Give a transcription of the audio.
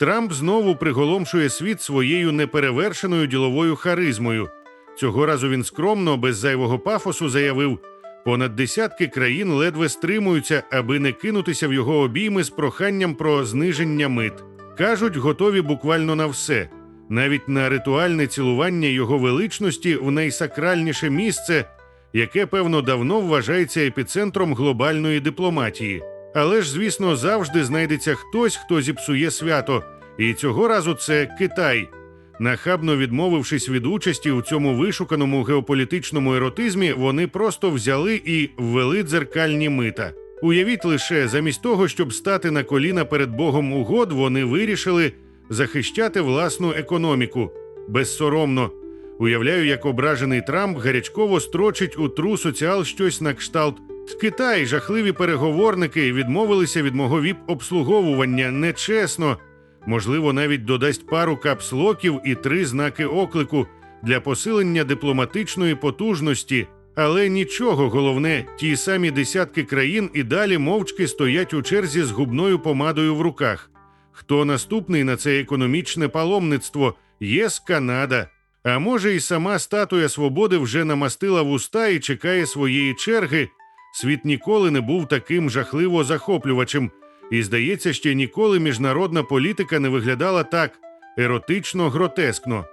Трамп знову приголомшує світ своєю неперевершеною діловою харизмою. Цього разу він скромно, без зайвого пафосу, заявив: понад десятки країн ледве стримуються, аби не кинутися в його обійми з проханням про зниження мит. Кажуть, готові буквально на все, навіть на ритуальне цілування його величності в найсакральніше місце, яке, певно, давно вважається епіцентром глобальної дипломатії. Але ж, звісно, завжди знайдеться хтось, хто зіпсує свято, і цього разу це Китай. Нахабно відмовившись від участі у цьому вишуканому геополітичному еротизмі, вони просто взяли і ввели дзеркальні мита. Уявіть лише, замість того, щоб стати на коліна перед Богом угод, вони вирішили захищати власну економіку безсоромно. Уявляю, як ображений Трамп гарячково строчить у тру соціал щось на кшталт. Китай, жахливі переговорники, відмовилися від мого віп-обслуговування нечесно. Можливо, навіть додасть пару капслоків і три знаки оклику для посилення дипломатичної потужності. Але нічого головне, ті самі десятки країн і далі мовчки стоять у черзі з губною помадою в руках. Хто наступний на це економічне паломництво? ЄС, Канада. А може, і сама статуя свободи вже намастила вуста і чекає своєї черги. Світ ніколи не був таким жахливо захоплювачем, і здається, ще ніколи міжнародна політика не виглядала так еротично гротескно.